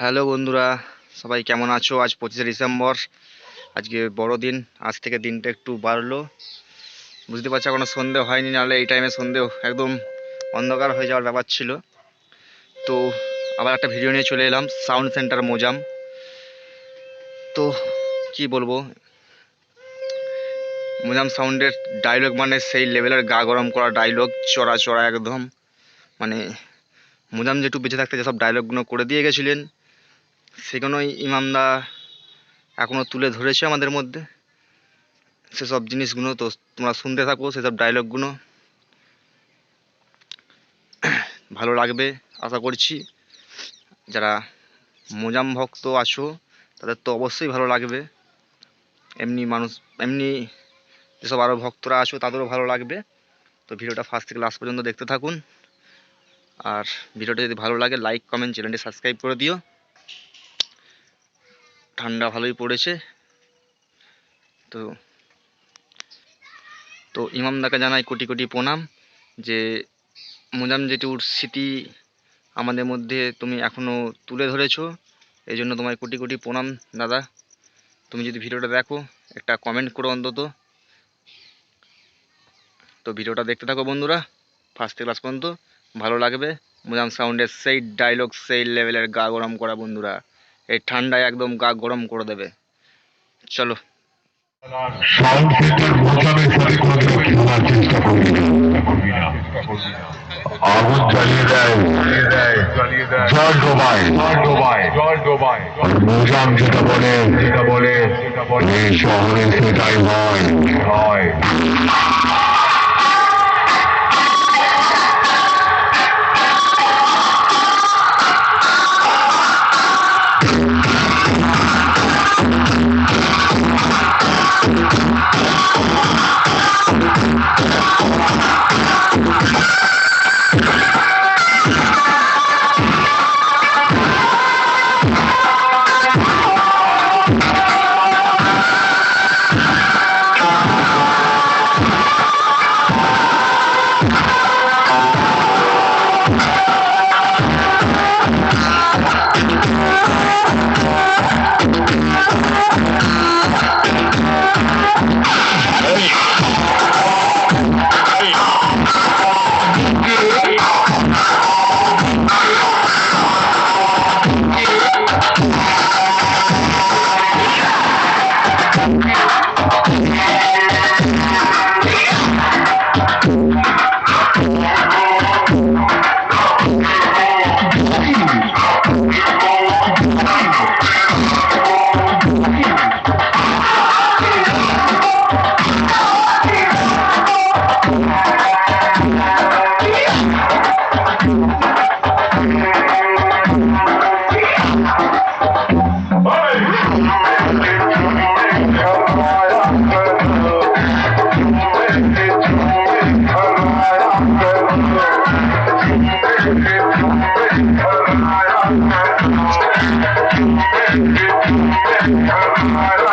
Hello বন্ধুরা, সবাই কেমন আছো? আজ পঁচিশে ডিসেম্বর। আজকে বড়দিন আজ থেকে দিনটা একটু বাড়লো। বুঝতে পারছ, এখনও সন্ধে হয়নি, নাহলে এই টাইমে সন্ধে একদম অন্ধকার হয়ে যাওয়ার ব্যাপার ছিল। তো আবার একটা ভিডিও নিয়ে চলে এলাম সাউন্ড সেন্টার মোজাম। তো কি বলব, মোজাম সাউন্ডের ডায়লগ মানে সেই লেভেলের গা গরম করা ডায়লগ চড়া চড়া একদম। মানে মুজাম যেটু বেঁচে থাকতে যেসব ডায়লগগুলো করে দিয়ে গেছিলেন সেগুলোই ইমামদা এখনও তুলে ধরেছে আমাদের মধ্যে। সেসব জিনিসগুলো তো তোমরা শুনতে থাকো, সেসব ডায়লগগুলো ভালো লাগবে, আশা করছি। যারা মোজাম ভক্ত আছো, তাদের তো অবশ্যই ভালো লাগবে। এমনি মানুষ, এমনি যেসব আরও ভক্তরা আছো, তাদেরও ভালো লাগবে। তো ভিডিওটা ফার্স্ট থেকে লাস্ট পর্যন্ত দেখতে থাকুন। আর ভিডিওটা যদি ভালো লাগে লাইক কমেন্ট চ্যানেলটি সাবস্ক্রাইব করে দিও। ঠান্ডা ভালোই পড়েছে। তো তো ইমামদাকে জানাই কোটি কোটি প্রণাম যে মোজাম জেঠুর স্মৃতি আমাদের মধ্যে তুমি এখনও তুলে ধরেছো। এই জন্য তোমায় কোটি কোটি প্রণাম দাদা। তুমি যদি ভিডিওটা দেখো, একটা কমেন্ট করো অন্তত। তো ভিডিওটা দেখতে থাকো বন্ধুরা ফার্স্ট ক্লাস পর্যন্ত। ভালো লাগবে। মোজাম সাউন্ডের সেই ডায়লগ সেই লেভেলের গা গরম করা বন্ধুরা। এই ঠান্ডায় একদম গা গরম করে দেবে। চলো। সাউন্ড সেন্টার মোজামের সাথে কোনোদিনও খেলার চেষ্টা করবি না আগুন জ্বালিয়ে দেয়। জ্বালিয়ে দেয় জল ডোবায় জল ডোবায় জল ডোবায় আর মোজাম যেটা বলে সেটা বলে এই শহরে সেটাই হয়।